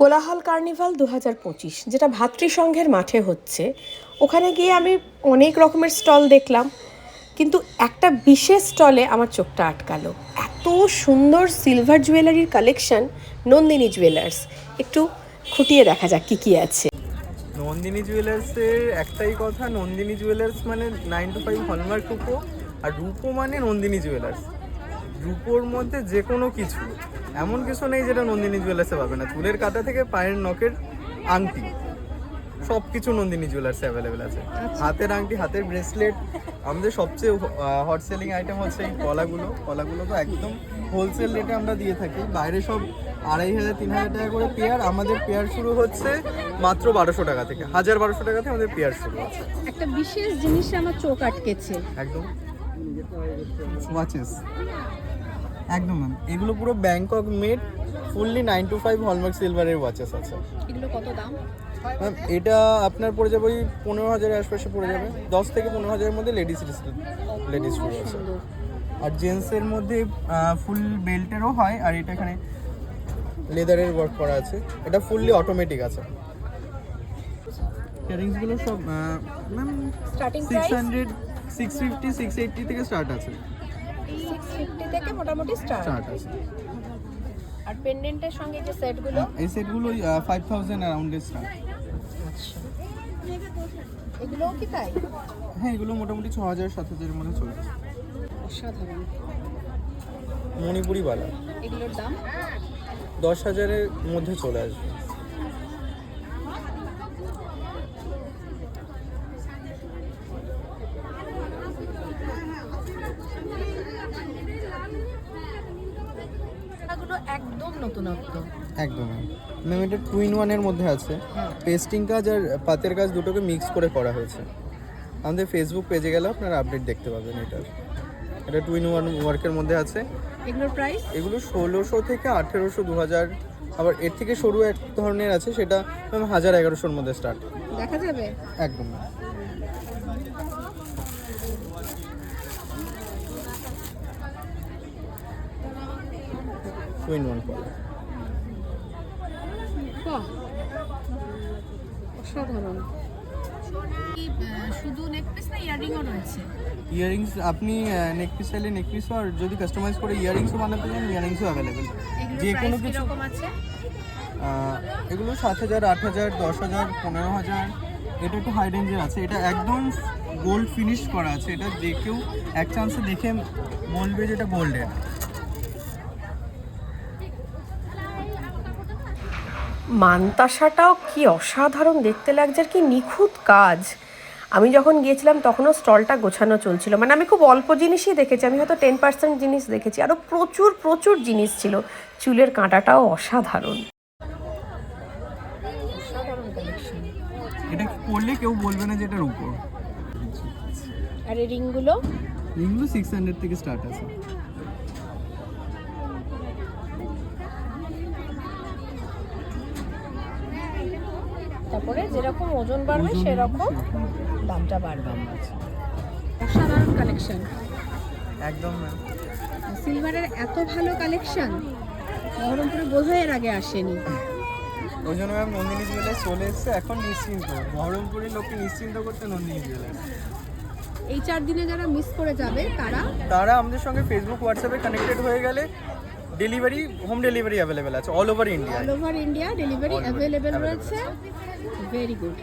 কোলাহল কার্নিভাল দু হাজার পঁচিশ, যেটা ভাতৃসংঘের মাঠে হচ্ছে। ওখানে গিয়ে আমি অনেক রকমের স্টল দেখলাম, কিন্তু একটা বিশেষ স্টলে আমার চোখটা আটকালো। এত সুন্দর সিলভার জুয়েলারির কালেকশন, নন্দিনী জুয়েলার্স। একটু খুঁটিয়ে দেখা যাক কী কী আছে। নন্দিনী জুয়েলার্সের একটাই কথা, নন্দিনী জুয়েলার্স মানে নাইন টু ফাইভ হলমার্ক রূপো, আর রূপো মানে নন্দিনী জুয়েলার্স। রূপোর মধ্যে যে কোনো কিছু এমন কিছু নেই যেটা নন্দিনী জুয়েলার্সে পাবে না। চুলের কাটা থেকে পায়ের নখের আংটি সব কিছু নন্দিনী জুয়েলার্সে অ্যাভেলেবেল আছে। হাতের আংটি হাতের ব্রেসলেট আমাদের সবচেয়ে হট সেলিং আইটেম হচ্ছে এই কলাগুলো। কলাগুলো তো একদম হোলসেল রেটে আমরা দিয়ে থাকি। বাইরে সব আড়াই হাজার তিন হাজার টাকা করে পেয়ার আমাদের পেয়ার শুরু হচ্ছে মাত্র বারোশো টাকা থেকে। হাজার বারোশো টাকা থেকে আমাদের পেয়ার শুরু হচ্ছে। একটা বিশেষ জিনিস আমার চোখ আটকেছে। একদম। ওয়াচেস একদম ম্যাম এগুলো পুরো Bangkok made fully nine two five hallmark সিলভারের ওয়াচেস আছে। এগুলো কত দাম? ম্যাম এটা আপনার পড়ে যাবে ওই পনেরো হাজারের আশপাশে পড়ে যাবে। দশ থেকে পনেরো হাজারের মধ্যে লেডিস লেডিস শুরু আছে। আর জেন্টসের মধ্যে ফুল বেল্টেরও হয় আর এটা এখানে লেদারের ওয়ার্ক করা আছে। এটা ফুললি অটোমেটিক আছে। ইয়ারিংসগুলো সব ma'am starting six hundred six fifty six eighty থেকে স্টার্ট আছে। সিক্স ফিফটি থেকে মোটামুটি স্টার্ট স্টার্ট আছে। আর পেন্ডেন্টের সঙ্গে যে সেটগুলো এই সেটগুলো ফাইভ থাউজেন্ড অ্যারাউন্ডে স্টার্ট এগুলোও কি তাই? হ্যাঁ এগুলো মোটামুটি ছ হাজার সাত হাজারের মধ্যে চলে আসে অসাধারণ। মণিপুরি বালা। এগুলোর দাম? দশ হাজারের মধ্যে চলে আসবে। এগুলো একদম নতুনত্ব। একদম। ম্যাম এটা টু ইন ওয়ানের মধ্যে আছে। পেস্টিং কাজ আর পাতের কাজ দুটোকে মিক্স করে করা হয়েছে। আমাদের ফেসবুক পেজে গেলে আপনারা আপডেট দেখতে পাবেন এটার। এটা টু ইন ওয়ান ওয়ার্কের মধ্যে আছে। এগুলোর প্রাইস এগুলো ষোলোশো থেকে আঠেরোশো দু হাজার আবার এর থেকে সরু এক ধরনের আছে সেটা ম্যাম হাজার এগারোশোর মধ্যে স্টার্ট দেখা যাবে? একদম। টু ইন ওয়ান কলার অসাধারণ। শুধু নেক না ইয়ারিংও রয়েছে। ইয়ারিংস আপনি নেক পিস চাইলে নেক আর যদি কাস্টমাইজ করে ইয়ারিংসও বানাতে চান অ্যাভেলেবেল যে কোনো কিছু আছে? এগুলো সাত হাজার আট হাজার দশ হাজার পনেরো হাজার। এটা একটু হাই রেঞ্জের আছে। এটা একদম গোল্ড ফিনিশ করা আছে। এটা যে কেউ এক চান্সে দেখে বলবে যে এটা গোল্ডের মানতাসাটাও কি অসাধারণ দেখতে লাগছে আর কি নিখুঁত কাজ। আমি যখন গিয়েছিলাম তখনও স্টলটা গোছানো চলছিল। মানে আমি খুব অল্প জিনিসই দেখেছি আমি হয়তো টেন পার্সেন্ট জিনিস দেখেছি। আরও প্রচুর প্রচুর জিনিস ছিল। চুলের কাঁটাটাও অসাধারণ। এটা করলে কেউ বলবে না যে এটার উপর। আর এই রিংগুলো? সিক্স হান্ড্রেড থেকে স্টার্ট আছে। তারপরে যেরকম ওজন বাড়বে সেরকম দামটা বাড়বে। অসাধারণ কালেকশন একদম সিলভারের এত ভালো কালেকশন বহরমপুরে বোধহয় এর আগে আসেনি। ওই জন্য ম্যাম নন্দিনী জুয়েলার্স চলে এসছে এখন নিশ্চিন্ত। বহরমপুরের লোককে নিশ্চিন্ত করতে নন্দিনী জুয়েলার্স এই চার দিনে যারা মিস করে যাবে তারা তারা আমাদের সঙ্গে ফেসবুক হোয়াটসঅ্যাপে কানেক্টেড হয়ে গেলে ডেলিভারি হোম ডেলিভারি অ্যাভেলেবেল আছে all over India all over India delivery available রয়েছে ভেরি গুড